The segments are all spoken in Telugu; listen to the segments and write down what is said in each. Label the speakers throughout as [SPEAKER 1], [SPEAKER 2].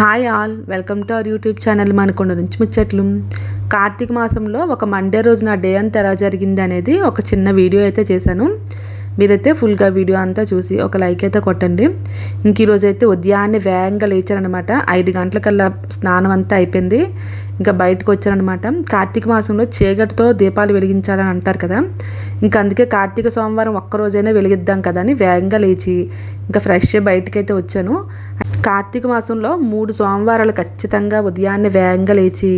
[SPEAKER 1] Hi all welcome to our YouTube channel Manakonda నుంచి ముచ్చట్లు. కార్తీక మాసంలో ఒక మండే రోజు నా డే అంతా ఎలా జరిగింది అనేది ఒక చిన్న వీడియో అయితే చేశాను. మీరైతే ఫుల్గా వీడియో అంతా చూసి ఒక లైక్ అయితే కొట్టండి. ఇంక ఈరోజు అయితే ఉదయాన్నే వేగంగా లేచారనమాట ఐదు గంటలకల్లా స్నానం అంతా అయిపోయింది. ఇంకా బయటకు వచ్చారనమాట కార్తీక మాసంలో చీకటితో దీపాలు వెలిగించాలని అంటారు కదా. ఇంకా అందుకే కార్తీక సోమవారం ఒక్క రోజైనా వెలిగిద్దాం కదా అని వేగంగా లేచి ఇంకా ఫ్రెష్ బయటకైతే వచ్చాను. కార్తీక మాసంలో మూడు సోమవారాలు ఖచ్చితంగా ఉదయాన్నే వేగంగా లేచి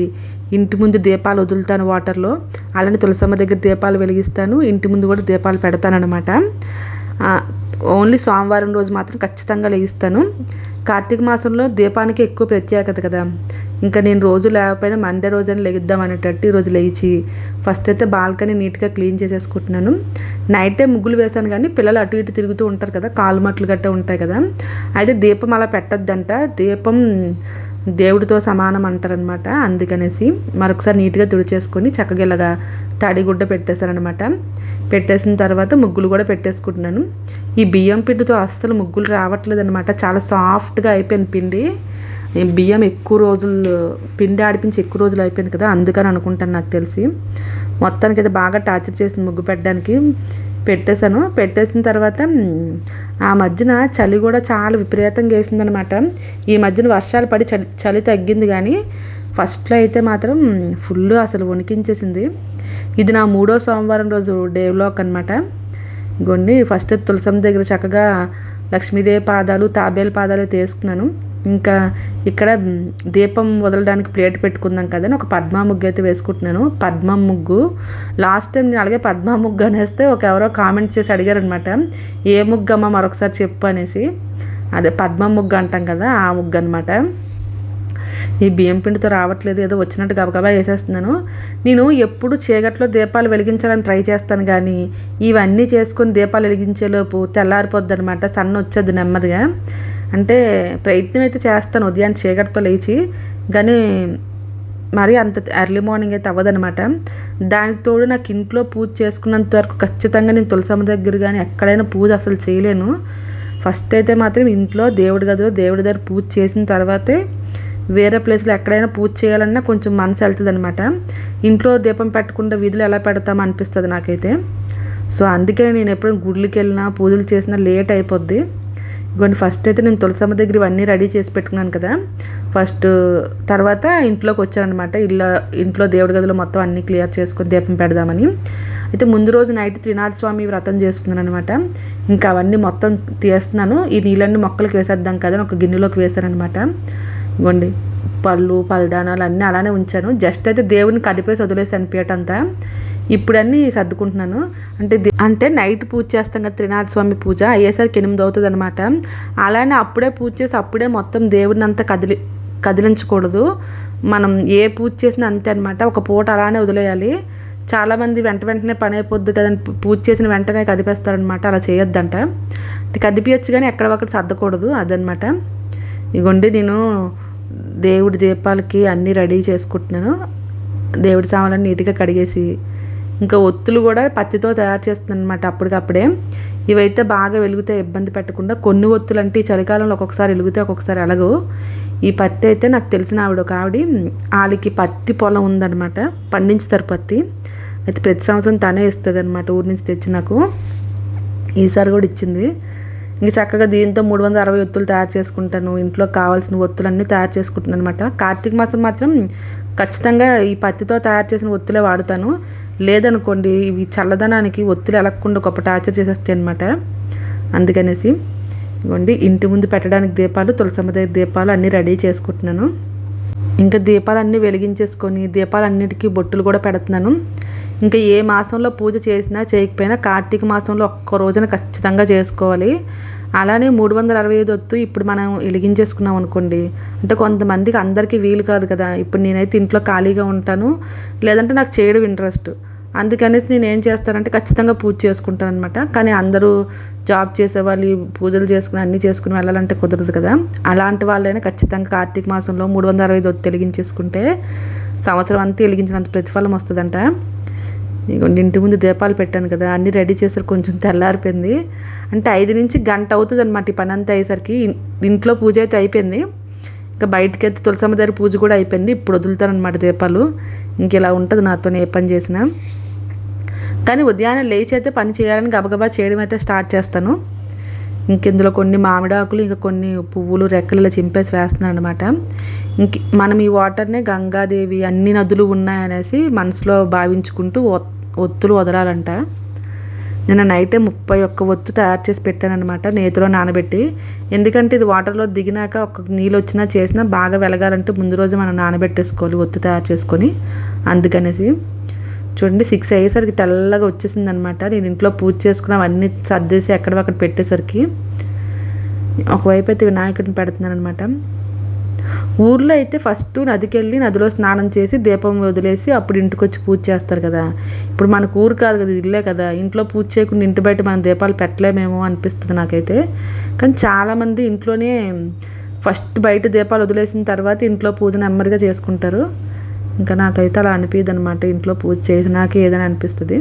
[SPEAKER 1] ఇంటి ముందు దీపాలు వదులుతాను వాటర్లో. అలానే తులసమ్మ దగ్గర దీపాలు వెలిగిస్తాను. ఇంటి ముందు కూడా దీపాలు పెడతానమాట ఓన్లీ సోమవారం రోజు మాత్రం ఖచ్చితంగా లేగిస్తాను. కార్తీక మాసంలో దీపానికి ఎక్కువ ప్రత్యేకత కదా. ఇంకా నేను రోజు లేకపోయినా మండే రోజైనా లెగిద్దాం అనేటట్టు ఈరోజు లేచి ఫస్ట్ అయితే బాల్కనీ నీట్గా క్లీన్ చేసేసుకుంటున్నాను. నైట్ ముగ్గులు వేశాను కానీ పిల్లలు అటు ఇటు తిరుగుతూ ఉంటారు కదా కాలు మట్లు గట్ట ఉంటాయి కదా. అయితే దీపం అలా పెట్టద్దంట. దీపం దేవుడితో సమానం అంటారనమాట అందుకనేసి మరొకసారి నీట్గా తుడిచేసుకొని చక్కగా ఇలాగా తడిగుడ్డ పెట్టేశారనమాట పెట్టేసిన తర్వాత ముగ్గులు కూడా పెట్టేసుకుంటున్నాను. ఈ బియ్యం పిండితో అస్సలు ముగ్గులు రావట్లేదు అనమాట చాలా సాఫ్ట్గా అయిపోయింది పిండి. బియ్యం ఎక్కువ రోజులు పిండి ఆడిపించి ఎక్కువ రోజులు అయిపోయింది కదా అందుకని అనుకుంటాను నాకు తెలిసి. మొత్తానికి అయితే బాగా టార్చర్ చేసింది ముగ్గు పెట్టడానికి. పెట్టేశాను. పెట్టేసిన తర్వాత ఆ మధ్యన చలి కూడా చాలా విపరీతంగా వేసిందనమాట. ఈ మధ్యన వర్షాలు పడి చలి చలి తగ్గింది కానీ ఫస్ట్లో అయితే మాత్రం ఫుల్ అసలు వణికించేసింది. ఇది నా మూడో సోమవారం రోజు డే వ్లాక్ అనమాట గొండి ఫస్ట్ తులసం దగ్గర చక్కగా లక్ష్మీదేవి పాదాలు తాబేలు పాదాలు తీసుకున్నాను ఇంకా ఇక్కడ దీపం వదలడానికి ప్లేట్ పెట్టుకుందాం కదా ఒక పద్మా ముగ్గు అయితే వేసుకుంటున్నాను. పద్మ ముగ్గు లాస్ట్ టైం నేను అలాగే పద్మా ముగ్గు అనేస్తే ఒక ఎవరో కామెంట్ చేసి అడిగారనమాట ఏ ముగ్గు అమ్మ మరొకసారి చెప్పు అనేసి. అదే పద్మ ముగ్గు అంటాం కదా ఆ ముగ్గు అనమాట ఈ బియ్యం పిండితో రావట్లేదు ఏదో వచ్చినట్టు గబగబా వేసేస్తున్నాను. నేను ఎప్పుడు చీకట్లో దీపాలు వెలిగించాలని ట్రై చేస్తాను కానీ ఇవన్నీ చేసుకొని దీపాలు వెలిగించేలోపు తెల్లారిపోద్ది అనమాట సన్న వచ్చేది నెమ్మదిగా. అంటే ప్రయత్నం అయితే చేస్తాను ఉదయాన్ని చీకటితో లేచి కానీ మరీ అంత ఎర్లీ మార్నింగ్ అయితే అవ్వదనమాట దానికి తోడు నాకు ఇంట్లో పూజ చేసుకున్నంత వరకు ఖచ్చితంగా నేను తులసమ్మ దగ్గర కానీ ఎక్కడైనా పూజ అసలు చేయలేను. ఫస్ట్ అయితే మాత్రం ఇంట్లో దేవుడి గదిలో దేవుడి దగ్గర పూజ చేసిన తర్వాతే వేరే ప్లేస్లో ఎక్కడైనా పూజ చేయాలన్నా కొంచెం మనసు వెళ్తుంది అనమాట ఇంట్లో దీపం పెట్టకుండా వీధులు ఎలా పెడతామో అనిపిస్తుంది నాకైతే. సో అందుకే నేను ఎప్పుడైనా గుడ్లకి వెళ్ళినా పూజలు చేసినా లేట్ అయిపోద్ది. ఇవ్వండి ఫస్ట్ అయితే నేను తులసమ్మ దగ్గర ఇవన్నీ రెడీ చేసి పెట్టుకున్నాను కదా. ఫస్ట్ తర్వాత ఇంట్లోకి వచ్చానమాట ఇల్లు ఇంట్లో దేవుడి గదిలో మొత్తం అన్నీ క్లియర్ చేసుకొని దీపం పెడదామని. అయితే ముందు రోజు నైట్ త్రినాథ స్వామి వ్రతం చేసుకున్నాను అనమాట ఇంకా అవన్నీ మొత్తం తీస్తున్నాను. ఈ నీళ్ళన్నీ మొక్కలకు వేసేద్దాం కదా ఒక గిన్నెలోకి వేసానమాట ఇవ్వండి పళ్ళు పలదానాలు అన్నీ అలానే ఉంచాను. జస్ట్ అయితే దేవుడిని కలిపేసి వదిలేసాను పీట అంతా ఇప్పుడన్నీ సర్దుకుంటున్నాను. అంటే అంటే నైట్ పూజ చేస్తాం కదా త్రినాథ స్వామి పూజ అయ్యేసరికి ఎనిమిది అవుతుంది అనమాట అలానే అప్పుడే పూజ చేసి అప్పుడే మొత్తం దేవుడిని అంతా కదిలి కదిలించకూడదు. మనం ఏ పూజ చేసినా అంతే అనమాట ఒక పూట అలానే వదిలేయాలి. చాలామంది వెంట వెంటనే పని అయిపోద్ది కదని పూజ చేసిన వెంటనే కదిపేస్తారనమాట అలా చేయొద్దంట. కదిపించచ్చు కానీ ఎక్కడ ఒకటి సర్దకూడదు అదనమాట ఇగోండి నేను దేవుడి దీపాలకి అన్నీ రెడీ చేసుకుంటున్నాను. దేవుడి సామాన్లన్నీ నీట్గా కడిగేసి ఇంకా ఒత్తులు కూడా పత్తితో తయారు చేస్తున్నాను అనమాట అప్పటికప్పుడే. ఇవైతే బాగా వెలిగితే ఇబ్బంది పెట్టకుండా కొన్ని ఒత్తులు అంటే ఈ చలికాలంలో ఒక్కొక్కసారి వెలిగితే ఒక్కొక్కసారి ఎలగవు ఈ పత్తి అయితే నాకు తెలిసిన ఆవిడ ఒక ఆవిడ వాళ్ళకి పత్తి పొలం ఉందన్నమాట పండించుతారు పత్తి. అయితే ప్రతి సంవత్సరం తనే ఇస్తుంది అనమాట ఊరి నుంచి తెచ్చి నాకు. ఈసారి కూడా ఇచ్చింది. ఇంక చక్కగా దీంతో మూడు వందల అరవై ఒత్తులు తయారు చేసుకుంటాను. ఇంట్లో కావాల్సిన ఒత్తులన్నీ తయారు చేసుకుంటున్నాను అనమాట కార్తీక మాసం మాత్రం ఖచ్చితంగా ఈ పత్తితో తయారు చేసిన ఒత్తులే వాడుతాను. లేదనుకోండి ఇవి చల్లదనానికి ఒత్తులు ఎలగకుండా గొప్ప టార్చర్ చేసేస్తాయి అనమాట అందుకనేసి ఇవ్వండి ఇంటి ముందు పెట్టడానికి దీపాలు తులసమ్మ దగ్గర దీపాలు అన్నీ రెడీ చేసుకుంటున్నాను. ఇంకా దీపాలన్నీ వెలిగించేసుకొని దీపాలన్నిటికీ బొట్టులు కూడా పెడుతున్నాను. ఇంకా ఏ మాసంలో పూజ చేసినా చేయకపోయినా కార్తీక మాసంలో ఒక్క రోజున ఖచ్చితంగా చేసుకోవాలి. అలానే మూడు వందల అరవై ఐదు వత్తు ఇప్పుడు మనం వెలిగించేసుకున్నాం అనుకోండి. అంటే కొంతమందికి అందరికీ వీలు కాదు కదా. ఇప్పుడు నేనైతే ఇంట్లో ఖాళీగా ఉంటాను. లేదంటే నాకు చేయడం ఇంట్రెస్ట్ అందుకనేసి నేను ఏం చేస్తానంటే ఖచ్చితంగా పూజ చేసుకుంటాను అనమాట కానీ అందరూ జాబ్ చేసే వాళ్ళు పూజలు చేసుకుని అన్నీ చేసుకుని వెళ్ళాలంటే కుదరదు కదా. అలాంటి వాళ్ళైనా ఖచ్చితంగా కార్తీక మాసంలో మూడు వందల అరవై ఐదు వెలిగించేసుకుంటే సంవత్సరం అంతా వెలిగించినంత ప్రతిఫలం వస్తుందంట. ఇంటి ముందు దీపాలు పెట్టాను కదా అన్నీ రెడీ చేసారు కొంచెం తెల్లారిపోయింది. అంటే ఐదు నుంచి గంట అవుతుంది అనమాట ఈ పని అంతా అయ్యేసరికి. ఇంట్లో పూజ అయితే అయిపోయింది. ఇంకా బయటకి అయితే తులసమ్మ దగ్గర పూజ కూడా అయిపోయింది. ఇప్పుడు వదులుతాను అనమాట దీపాలు. ఇంక ఇలా ఉంటుంది నాతో ఏ పని చేసినా. కానీ ఉదయాన్నే లేచి అయితే పని చేయాలని గబగబా చేయడం అయితే స్టార్ట్ చేస్తాను. ఇంక ఇందులో కొన్ని మామిడాకులు ఇంకా కొన్ని పువ్వులు రెక్కలలో చింపేసి వేస్తున్నాను అనమాట ఇంక మనం ఈ వాటర్నే గంగాదేవి అన్ని నదులు ఉన్నాయనేసి మనసులో భావించుకుంటూ ఒత్- ఒత్తులు వదలాలంట. నిన్న నైటే ముప్పై ఒక్క ఒత్తు తయారు చేసి పెట్టాను అనమాట నేతిలో నానబెట్టి. ఎందుకంటే ఇది వాటర్లో దిగినాక ఒక నీళ్ళు వచ్చినా చేసినా బాగా వెలగాలంటే ముందు రోజు మనం నానబెట్టేసుకోవాలి ఒత్తు తయారు చేసుకొని. అందుకనేసి చూడండి సిక్స్ అయ్యేసరికి తెల్లగా వచ్చేసింది అనమాట నేను ఇంట్లో పూజ చేసుకుని అవన్నీ సర్దేసి ఎక్కడ పెట్టేసరికి ఒకవైపు అయితే వినాయకుడిని పెడుతున్నాను అనమాట ఊర్లో అయితే ఫస్ట్ నదికి వెళ్ళి నదిలో స్నానం చేసి దీపం వదిలేసి అప్పుడు ఇంటికి వచ్చి పూజ చేస్తారు కదా. ఇప్పుడు మనకు ఊరు కాదు కదా ఇల్లే కదా. ఇంట్లో పూజ చేయకుండా ఇంటి బయట మనం దీపాలు పెట్టలేమేమో అనిపిస్తుంది నాకైతే. కానీ చాలామంది ఇంట్లోనే ఫస్ట్ బయట దీపాలు వదిలేసిన తర్వాత ఇంట్లో పూజ నెమ్మదిగా చేసుకుంటారు. ఇంకా నాకైతే అలా అనిపించదు అనమాట ఇంట్లో పూజ చేసినాక ఏదైనా అనిపిస్తుంది.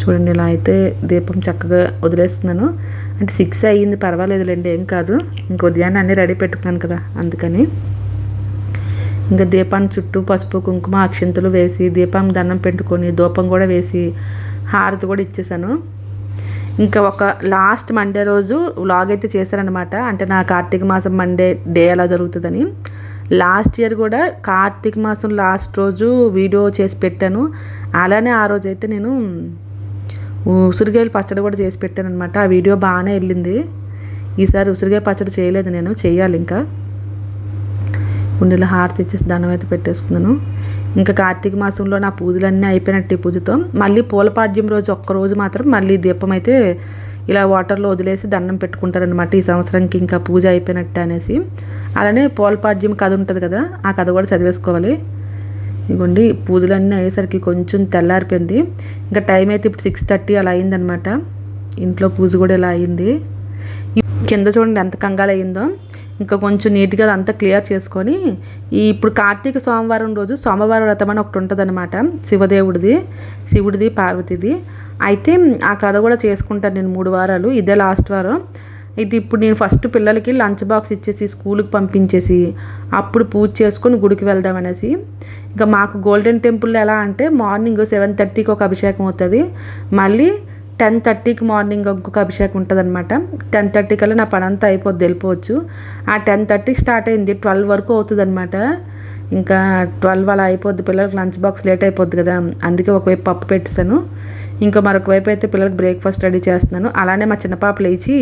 [SPEAKER 1] చూడండి ఇలా అయితే దీపం చక్కగా వదిలేస్తున్నాను. అంటే సిక్స్ అయ్యింది పర్వాలేదులేండి ఏం కాదు. ఇంక ఉదయాన్నే అన్నీ రెడీ పెట్టుకున్నాను కదా అందుకని. ఇంకా దీపాన్ని చుట్టూ పసుపు కుంకుమ అక్షింతలు వేసి దీపం దండం పెట్టుకొని దూపం కూడా వేసి హారతి కూడా ఇచ్చేసాను. ఇంకా ఒక లాస్ట్ మండే రోజు వ్లాగ్ అయితే చేశారనమాట అంటే నా కార్తీక మాసం మండే డే ఎలా జరుగుతుందని. లాస్ట్ ఇయర్ కూడా కార్తీక మాసం లాస్ట్ రోజు వీడియో చేసి పెట్టాను. అలానే ఆ రోజు అయితే నేను ఉసిరికాయలు పచ్చడి కూడా చేసి పెట్టాను అనమాట ఆ వీడియో బాగానే వెళ్ళింది. ఈసారి ఉసిరికాయ పచ్చడి చేయలేదు నేను. చేయాలి ఇంకా. ఉండేలా హారతి ఇచ్చేసి దండం అయితే పెట్టేసుకున్నాను. ఇంకా కార్తీక మాసంలో నా పూజలన్నీ అయిపోయినట్టు ఈ పూజతో. మళ్ళీ పూలపాడ్యం రోజు ఒక్క రోజు మాత్రం మళ్ళీ దీపం అయితే ఇలా వాటర్లో వదిలేసి దండం పెట్టుకుంటారనమాట ఈ సంవత్సరానికి ఇంకా పూజ అయిపోయినట్టు అనేసి. అలానే పోల్పాడ్యం కథ ఉంటుంది కదా ఆ కథ కూడా చదివేసుకోవాలి. ఇగోండి పూజలన్నీ అయ్యేసరికి కొంచెం తెల్లారిపోయింది. ఇంకా టైం అయితే ఇప్పుడు సిక్స్ థర్టీ అలా అయిందనమాట ఇంట్లో పూజ కూడా ఇలా అయింది. కింద చూడండి ఎంత కంగాలు అయ్యిందో ఇంకా కొంచెం నీట్గా అదంతా క్లియర్ చేసుకొని ఈ ఇప్పుడు కార్తీక సోమవారం రోజు సోమవారం వ్రతం అని ఒకటి ఉంటుంది అనమాట శివదేవుడిది శివుడిది పార్వతిది. అయితే ఆ కథ కూడా చేసుకుంటాను నేను మూడు వారాలు ఇదే లాస్ట్ వారం. ఇది ఇప్పుడు నేను ఫస్ట్ పిల్లలకి లంచ్ బాక్స్ ఇచ్చేసి స్కూల్కి పంపించేసి అప్పుడు పూజ చేసుకొని గుడికి వెళ్దాం అనేసి. ఇంకా మాకు గోల్డెన్ టెంపుల్ ఎలా అంటే మార్నింగ్ సెవెన్ థర్టీకి ఒక అభిషేకం అవుతుంది. మళ్ళీ టెన్ థర్టీకి మార్నింగ్ ఇంకొక అభిషేకం ఉంటుంది అనమాట టెన్ థర్టీ కల్లా నా పని అంతా అయిపోద్ది వెళ్ళిపోవచ్చు. ఆ టెన్ థర్టీకి స్టార్ట్ అయింది ట్వెల్వ్ వరకు అవుతుంది అనమాట ఇంకా ట్వెల్వ్ అలా అయిపోద్ది పిల్లలకి లంచ్ బాక్స్ లేట్ అయిపోద్ది కదా. అందుకే ఒకవైపు పప్పు పెట్టాను ఇంకా మరొక వైపు అయితే పిల్లలకి బ్రేక్ఫాస్ట్ రెడీ చేస్తున్నాను. అలానే మా చిన్న పాప లేచి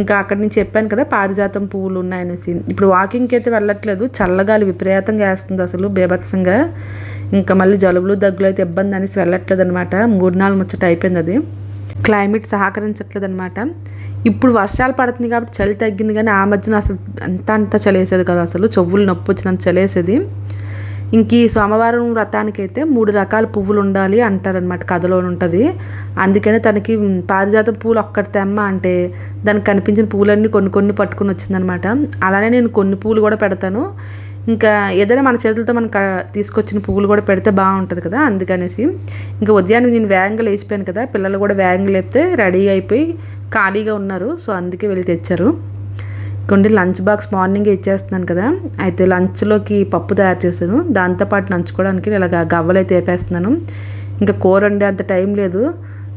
[SPEAKER 1] ఇంకా అక్కడి నుంచి చెప్పాను కదా పారిజాతం పువ్వులు ఉన్నాయనేసి. ఇప్పుడు వాకింగ్కి అయితే వెళ్ళట్లేదు చల్లగాలి విపరీతంగా వేస్తుంది అసలు బేభత్సంగా. ఇంకా మళ్ళీ జలుబులు దగ్గులు అయితే ఇబ్బంది అనేసి వెళ్ళట్లేదు అనమాట మూడు నాలుగు ముచ్చట అయిపోయింది అది. క్లైమేట్ సహకరించట్లేదు అనమాట ఇప్పుడు వర్షాలు పడుతుంది కాబట్టి చలి తగ్గింది కానీ ఆ మధ్యన అసలు అంత అంత చలేసేది కదా అసలు. చెవులు నొప్పి వచ్చినంత చలేసేది ఇంక ఈ సోమవారం వ్రతానికైతే మూడు రకాల పువ్వులు ఉండాలి అంటారనమాట కథలో ఉంటుంది. అందుకని తనకి పారిజాతం పూలు ఒక్కటి తెమ్మ అంటే దానికి కనిపించిన పూలన్నీ కొన్ని కొన్ని పట్టుకొని వచ్చిందనమాట అలానే నేను కొన్ని పూలు కూడా పెడతాను. ఇంకా ఏదైనా మన చేతులతో మనం తీసుకొచ్చిన పువ్వులు కూడా పెడితే బాగుంటుంది కదా అందుకనేసి. ఇంకా ఉదయాన్నే నేను వేగంగా లేచిపోయాను కదా పిల్లలు కూడా వేగంగా లేపితే రెడీ అయిపోయి ఖాళీగా ఉన్నారు సో అందుకే వెళ్ళి తెచ్చారు. కొన్ని లంచ్ బాక్స్ మార్నింగే ఇచ్చేస్తున్నాను కదా అయితే లంచ్లోకి పప్పు తయారు చేశాను. దాంతోపాటు నంచుకోవడానికి ఇలాగ గవ్వలు అయితే వేపేస్తున్నాను. ఇంకా కూర వండే అంత టైం లేదు.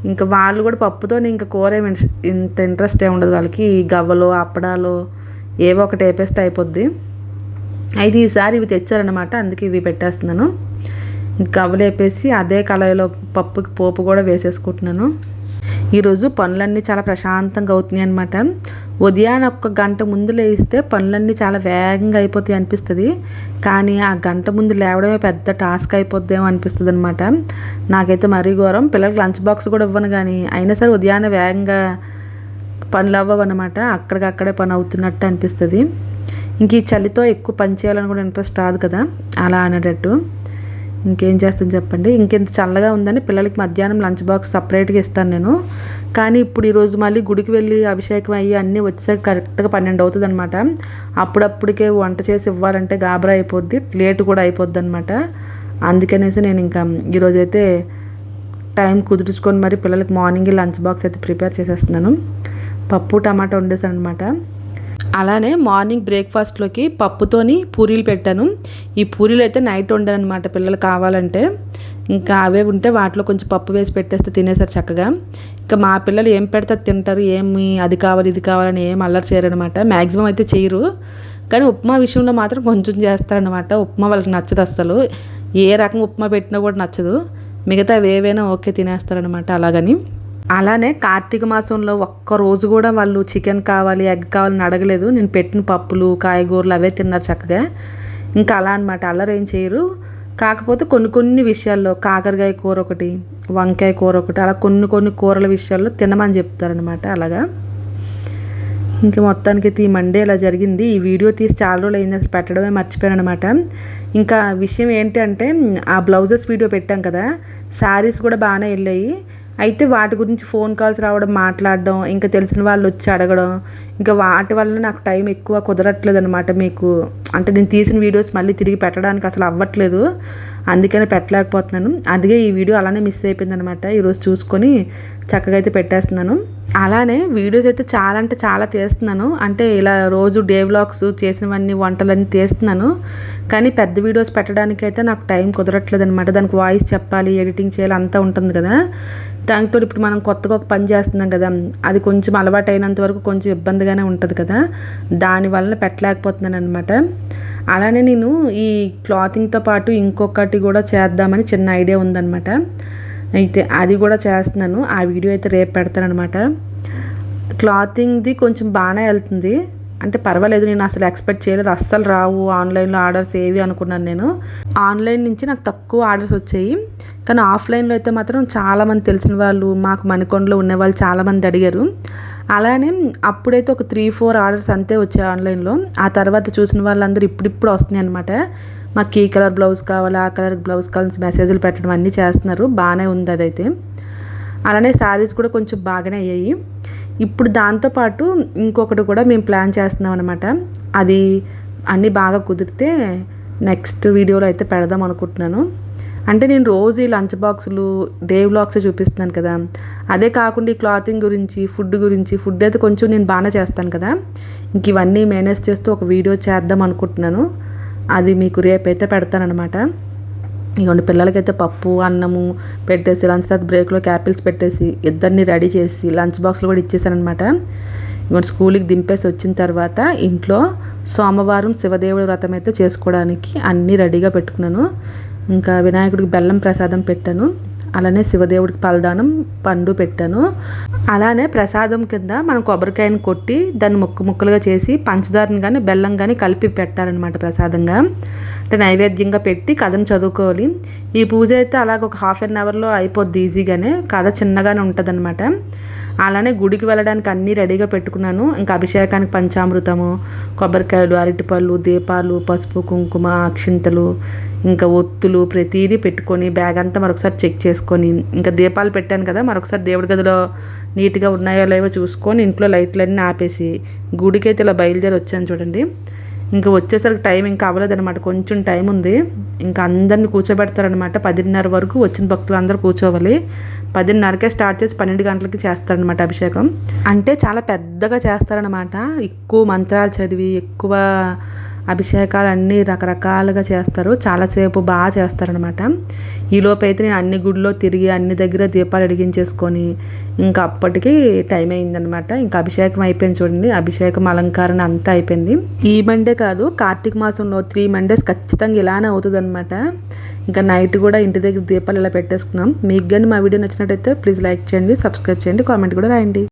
[SPEAKER 1] ఇంకా వాళ్ళు కూడా పప్పుతో ఇంకా కూర ఏమి ఇంత ఇంట్రెస్ట్ ఏమి ఉండదు వాళ్ళకి. గవ్వలు అప్పడాలు ఏవో ఒకటి వేపేస్తే అయిపోద్ది. అయితే ఈసారి ఇవి తెచ్చారనమాట అందుకే ఇవి పెట్టేస్తున్నాను. గవ్వలు అదే కళాయిలో పప్పుకి పోపు కూడా వేసేసుకుంటున్నాను. ఈరోజు పనులన్నీ చాలా ప్రశాంతంగా అవుతున్నాయి అనమాట ఉదయాన్నే ఒక్క గంట ముందు లేస్తే పనులన్నీ చాలా వేగంగా అయిపోతాయి అనిపిస్తుంది. కానీ ఆ గంట ముందు లేవడమే పెద్ద టాస్క్ అయిపోద్దేమో అనిపిస్తుంది అనమాట నాకైతే మరీ ఘోరం. పిల్లలకి లంచ్ బాక్స్ కూడా ఇవ్వను కానీ అయినా సరే ఉదయాన్నే వేగంగా పనులు అవ్వవన్నమాట అక్కడికక్కడే పని అవుతున్నట్టు అనిపిస్తుంది. ఇంక ఈ చలితో ఎక్కువ పని చేయాలని కూడా ఇంట్రెస్ట్ రాదు కదా. అలా అనేటట్టు ఇంకేం చేస్తాను చెప్పండి. ఇంకెంత చల్లగా ఉందని పిల్లలకి మధ్యాహ్నం లంచ్ బాక్స్ సపరేట్గా ఇస్తాను నేను. కానీ ఇప్పుడు ఈరోజు మళ్ళీ గుడికి వెళ్ళి అభిషేకం అయ్యి అన్నీ వచ్చేసరికి కరెక్ట్గా పన్నెండు అవుతుంది అనమాట అప్పుడప్పుడికే వంట చేసి ఇవ్వాలంటే గాబరా అయిపోద్ది. లేట్ కూడా అయిపోద్ది అనమాట అందుకనేసి నేను ఇంకా ఈరోజైతే టైం కుదుర్చుకొని మరి పిల్లలకి మార్నింగ్ లంచ్ బాక్స్ అయితే ప్రిపేర్ చేసేస్తున్నాను. పప్పు టమాటా వండేసాను అనమాట అలానే మార్నింగ్ బ్రేక్ఫాస్ట్లోకి పప్పుతోని పూరీలు పెట్టాను. ఈ పూరీలు అయితే నైట్ వండాను అనమాట పిల్లలు కావాలంటే. ఇంకా అవే ఉంటే వాటిలో కొంచెం పప్పు వేసి పెట్టేస్తే తినేసారు చక్కగా. ఇంకా మా పిల్లలు ఏం పెడితే అది తింటారు ఏమి అది కావాలి ఇది కావాలని ఏం అల్లరి చేయరనమాట మ్యాక్సిమం అయితే చేయరు. కానీ ఉప్మా విషయంలో మాత్రం కొంచెం చేస్తారనమాట ఉప్మా వాళ్ళకి నచ్చదు అస్సలు. ఏ రకం ఉప్మా పెట్టినా కూడా నచ్చదు. మిగతా ఏవైనా ఓకే తినేస్తారనమాట అలాగని. అలానే కార్తీక మాసంలో ఒక్క రోజు కూడా వాళ్ళు చికెన్ కావాలి ఎగ్ కావాలని అడగలేదు. నేను పెట్టిన పప్పులు కాయగూరలు అవే తిన్నారు చక్కగా. ఇంకా అలా అనమాట అల్లరి ఏం చేయరు. కాకపోతే కొన్ని కొన్ని విషయాల్లో కాకరకాయ కూర ఒకటి వంకాయ కూర ఒకటి అలా కొన్ని కొన్ని కూరల విషయాల్లో తినమని చెప్తారనమాట అలాగా. ఇంక మొత్తానికి ఈ మండే ఇలా జరిగింది. ఈ వీడియో తీసి చాలా రోజులు అయింది. అసలు పెట్టడమే మర్చిపోయాను అనమాట ఇంకా విషయం ఏంటంటే ఆ బ్లౌజెస్ వీడియో పెట్టాం కదా. శారీస్ కూడా బాగానే వెళ్ళాయి. అయితే వాటి గురించి ఫోన్ కాల్స్ రావడం మాట్లాడడం ఇంకా తెలిసిన వాళ్ళు వచ్చి అడగడం ఇంకా వాటి వల్ల నాకు టైం ఎక్కువ కుదరట్లేదు అనమాట మీకు. అంటే నేను తీసిన వీడియోస్ మళ్ళీ తిరిగి పెట్టడానికి అసలు అవ్వట్లేదు. అందుకని పెట్టలేకపోతున్నాను. అందుకే ఈ వీడియో అలానే మిస్ అయిపోయింది అనమాట ఈరోజు చూసుకొని చక్కగా అయితే పెట్టేస్తున్నాను. అలానే వీడియోస్ అయితే చాలా అంటే చాలా తీస్తున్నాను. అంటే ఇలా రోజు డే వ్లాగ్స్ చేసినవన్నీ వంటలన్నీ తీస్తున్నాను. కానీ పెద్ద వీడియోస్ పెట్టడానికి అయితే నాకు టైం కుదరట్లేదు అనమాట దానికి వాయిస్ చెప్పాలి ఎడిటింగ్ చేయాలి అంతా ఉంటుంది కదా. దానితో ఇప్పుడు మనం కొత్తగా ఒక పని చేస్తున్నాం కదా. అది కొంచెం అలవాటు అయినంత వరకు కొంచెం ఇబ్బందిగానే ఉంటుంది కదా. దానివల్ల పెట్టలేకపోతున్నాను అనమాట అలానే నేను ఈ క్లాతింగ్తో పాటు ఇంకొకటి కూడా చేద్దామని చిన్న ఐడియా ఉందన్నమాట. అయితే అది కూడా చేస్తున్నాను. ఆ వీడియో అయితే రేపు పెడతాను అనమాట క్లాతింగ్ది కొంచెం బాగానే వెళ్తుంది. అంటే పర్వాలేదు నేను అసలు ఎక్స్పెక్ట్ చేయలేదు. అస్సలు రావు. ఆన్లైన్లో ఆర్డర్స్ ఏవి అనుకున్నాను నేను. ఆన్లైన్ నుంచి నాకు తక్కువ ఆర్డర్స్ వచ్చాయి. కానీ ఆఫ్లైన్లో అయితే మాత్రం చాలామంది తెలిసిన వాళ్ళు మాకు మణికొండలో ఉన్న వాళ్ళు చాలామంది అడిగారు. అలానే అప్పుడైతే ఒక త్రీ ఫోర్ ఆర్డర్స్ అంతే వచ్చాయి ఆన్లైన్లో. ఆ తర్వాత చూసిన వాళ్ళందరూ ఇప్పుడిప్పుడు వస్తున్నాయి అనమాట మాకు ఈ కలర్ బ్లౌజ్ కావాలి ఆ కలర్ బ్లౌజ్ కావాలి మెసేజ్లు పెట్టడం అన్నీ చేస్తున్నారు. బాగానే ఉంది అదైతే. అలానే శారీస్ కూడా కొంచెం బాగానే అయ్యాయి. ఇప్పుడు దాంతోపాటు ఇంకొకటి కూడా మేము ప్లాన్ చేస్తున్నాం అనమాట అది అన్నీ బాగా కుదిరితే నెక్స్ట్ వీడియోలో అయితే పెడదాం అనుకుంటున్నాను. అంటే నేను రోజు ఈ లంచ్ బాక్సులు డే వ్లాగ్స్ చూపిస్తున్నాను కదా. అదే కాకుండా ఈ క్లాతింగ్ గురించి ఫుడ్ గురించి ఫుడ్ అయితే కొంచెం నేను బాగానే చేస్తాను కదా. ఇంక ఇవన్నీ మేనేజ్ చేస్తూ ఒక వీడియో చేద్దాం అనుకుంటున్నాను. అది మీకు రేపైతే పెడతానమాట ఇవ్వండి పిల్లలకైతే పప్పు అన్నము పెట్టేసి లంచ్ తర్వాత బ్రేక్లో క్యాపిల్స్ పెట్టేసి ఇద్దరిని రెడీ చేసి లంచ్ బాక్స్లు కూడా ఇచ్చేసానమాట ఇవ్వండి స్కూల్కి దింపేసి వచ్చిన తర్వాత ఇంట్లో సోమవారం శివదేవుడి వ్రతం అయితే చేసుకోవడానికి అన్నీ రెడీగా పెట్టుకున్నాను. ఇంకా వినాయకుడికి బెల్లం ప్రసాదం పెట్టాను. అలానే శివదేవుడికి పలదానం పండు పెట్టాను. అలానే ప్రసాదం కింద మనం కొబ్బరికాయను కొట్టి దాన్ని ముక్క ముక్కలుగా చేసి పంచదారని కానీ బెల్లం కానీ కలిపి పెట్టాలన్నమాట ప్రసాదంగా. అంటే నైవేద్యంగా పెట్టి కథను చదువుకోవాలి. ఈ పూజ అయితే అలాగ ఒక హాఫ్ అన్ అవర్లో అయిపోద్ది ఈజీగానే. కథ చిన్నగానే ఉంటుంది అనమాట అలానే గుడికి వెళ్ళడానికి అన్నీ రెడీగా పెట్టుకున్నాను. ఇంకా అభిషేకానికి పంచామృతము కొబ్బరికాయలు అరటిపళ్ళు దీపాలు పసుపు కుంకుమ అక్షింతలు ఇంకా ఒత్తులు ప్రతిదీ పెట్టుకొని బ్యాగ్ అంతా మరొకసారి చెక్ చేసుకొని ఇంకా దీపాలు పెట్టాను కదా మరొకసారి దేవుడి గదిలో నీట్గా ఉన్నాయో లేవో చూసుకొని ఇంట్లో లైట్లన్నీ ఆపేసి గుడికి అయితే ఇలా బయలుదేరి వచ్చాను చూడండి. ఇంకా వచ్చేసరికి టైం ఇంకా అవ్వలేదన్నమాట. కొంచెం టైం ఉంది. ఇంకా అందరిని కూర్చోబెడతారనమాట పదిన్నర వరకు వచ్చిన భక్తులు అందరూ కూర్చోవాలి. పదిన్నరకే స్టార్ట్ చేసి పన్నెండు గంటలకి చేస్తారనమాట అభిషేకం. అంటే చాలా పెద్దగా చేస్తారనమాట ఎక్కువ మంత్రాలు చదివి ఎక్కువ అభిషేకాలు అన్నీ రకరకాలుగా చేస్తారు. చాలాసేపు బాగా చేస్తారనమాట. ఈలోపు అయితే నేను అన్ని గుడిలో తిరిగి అన్ని దగ్గర దీపాలు అడిగించేసుకొని ఇంకా అప్పటికి టైం అయిందనమాట. ఇంకా అభిషేకం అయిపోయింది చూడండి. అభిషేకం అలంకరణ అంతా అయిపోయింది. ఈ మండే కాదు కార్తీక మాసంలో త్రీ మండేస్ ఖచ్చితంగా ఇలానే అవుతుంది అనమాట ఇంకా నైట్ కూడా ఇంటి దగ్గర దీపాలు ఇలా పెట్టేసుకున్నాం. మీకు కానీ మా వీడియో నచ్చినట్టయితే ప్లీజ్ లైక్ చేయండి సబ్స్క్రైబ్ చేయండి కామెంట్ కూడా రాయండి.